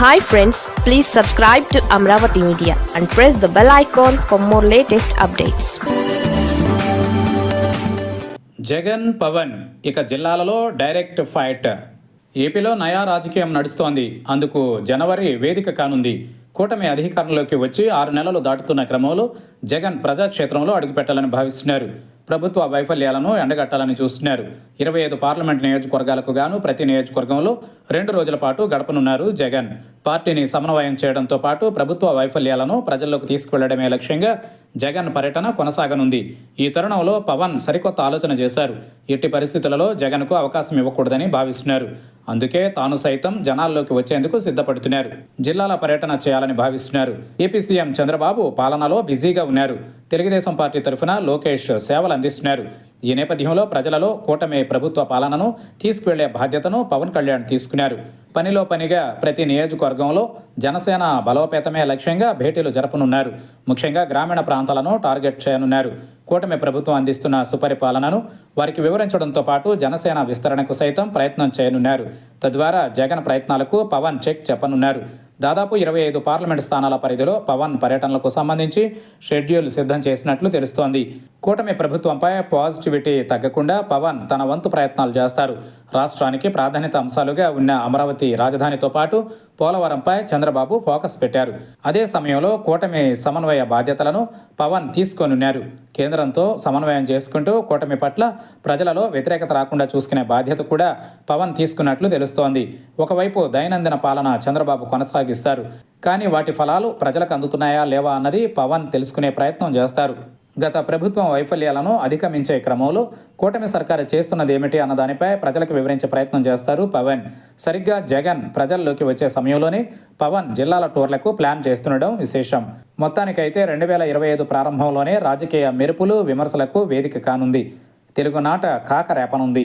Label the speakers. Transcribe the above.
Speaker 1: Hi friends please subscribe to Amaravati media and press the bell icon for more latest updates
Speaker 2: Jagan Pawan ఇక జిల్లాలలో direct fight. ఏపీలో నయా రాజకీయం నడుస్తోంది. అందుకు జనవరి వేదిక కానుంది. కూటమి అధికారంలోకి వచ్చి ఆరు నెలలు దాటుతున్న క్రమంలో జగన్ ప్రజాక్షేత్రంలో అడుగుపెట్టాలని భావిస్తున్నారు. ప్రభుత్వ వైఫల్యాలను ఎండగట్టాలని చూస్తున్నారు. ఇరవై ఐదు పార్లమెంట్ నియోజకవర్గాలకు గాను ప్రతి నియోజకవర్గంలో రెండు రోజుల పాటు గడపనున్నారు జగన్. పార్టీని సమన్వయం చేయడంతో పాటు ప్రభుత్వ వైఫల్యాలను ప్రజల్లోకి తీసుకువెళ్ళడమే లక్ష్యంగా జగన్ పర్యటన కొనసాగనుంది. ఈ తరుణంలో పవన్ సరికొత్త ఆలోచన చేశారు. ఎట్టి పరిస్థితులలో జగన్కు అవకాశం ఇవ్వకూడదని భావిస్తున్నారు. అందుకే తాను సైతం జనాల్లోకి వచ్చేందుకు సిద్ధపడుతున్నారు. జిల్లాల పర్యటన చేయాలని భావిస్తున్నారు. ఏపీ సీఎం చంద్రబాబు పాలనలో బిజీగా ఉన్నారు. తెలుగుదేశం పార్టీ తరఫున లోకేష్ సేవలు అందిస్తున్నారు ఈ నేపథ్యంలో ప్రజలలో కూటమి ప్రభుత్వ పాలనను తీసుకువెళ్ళే బాధ్యతను పవన్ కళ్యాణ్ తీసుకున్నారు. పనిలో పనిగా ప్రతి నియోజకవర్గంలో జనసేన బలోపేతమే లక్ష్యంగా భేటీలు జరపనున్నారు. ముఖ్యంగా గ్రామీణ ప్రాంతాలను టార్గెట్ చేయనున్నారు. కూటమి ప్రభుత్వం అందిస్తున్న సుపరిపాలనను వారికి వివరించడంతో పాటు జనసేన విస్తరణకు సైతం ప్రయత్నం చేయనున్నారు. తద్వారా జగన్ ప్రయత్నాలకు పవన్ చెక్ చెప్పనున్నారు. దాదాపు ఇరవై ఐదు పార్లమెంట్ స్థానాల పరిధిలో పవన్ పర్యటనలకు సంబంధించి షెడ్యూల్ సిద్ధం చేసినట్లు తెలుస్తోంది. కూటమి ప్రభుత్వంపై పాజిటివిటీ తగ్గకుండా పవన్ తన వంతు ప్రయత్నాలు చేస్తారు. రాష్ట్రానికి ప్రాధాన్యత అంశాలుగా ఉన్న అమరావతి రాజధానితో పాటు పోలవరంపై చంద్రబాబు ఫోకస్ పెట్టారు. అదే సమయంలో కూటమి సమన్వయ బాధ్యతలను పవన్ తీసుకోనున్నారు. కేంద్రంతో సమన్వయం చేసుకుంటూ కూటమి పట్ల ప్రజలలో వ్యతిరేకత రాకుండా చూసుకునే బాధ్యత కూడా పవన్ తీసుకున్నట్లు తెలుస్తోంది. ఒకవైపు దైనందిన పాలన చంద్రబాబు కొనసాగిస్తారు. కానీ వాటి ఫలాలు ప్రజలకు అందుతున్నాయా లేవా అన్నది పవన్ తెలుసుకునే ప్రయత్నం చేస్తారు. గత ప్రభుత్వం వైఫల్యాలను అధిగమించే క్రమంలో కూటమి సర్కారు చేస్తున్నది ఏమిటి అన్న దానిపై ప్రజలకు వివరించే ప్రయత్నం చేస్తారు పవన్. సరిగ్గా జగన్ ప్రజల్లోకి వచ్చే సమయంలోనే పవన్ జిల్లాల టూర్లకు ప్లాన్ చేస్తుండడం విశేషం. మొత్తానికైతే రెండు వేల ఇరవై ఐదు ప్రారంభంలోనే రాజకీయ మెరుపులు విమర్శలకు వేదిక కానుంది. తెలుగునాట కాక రేపనుంది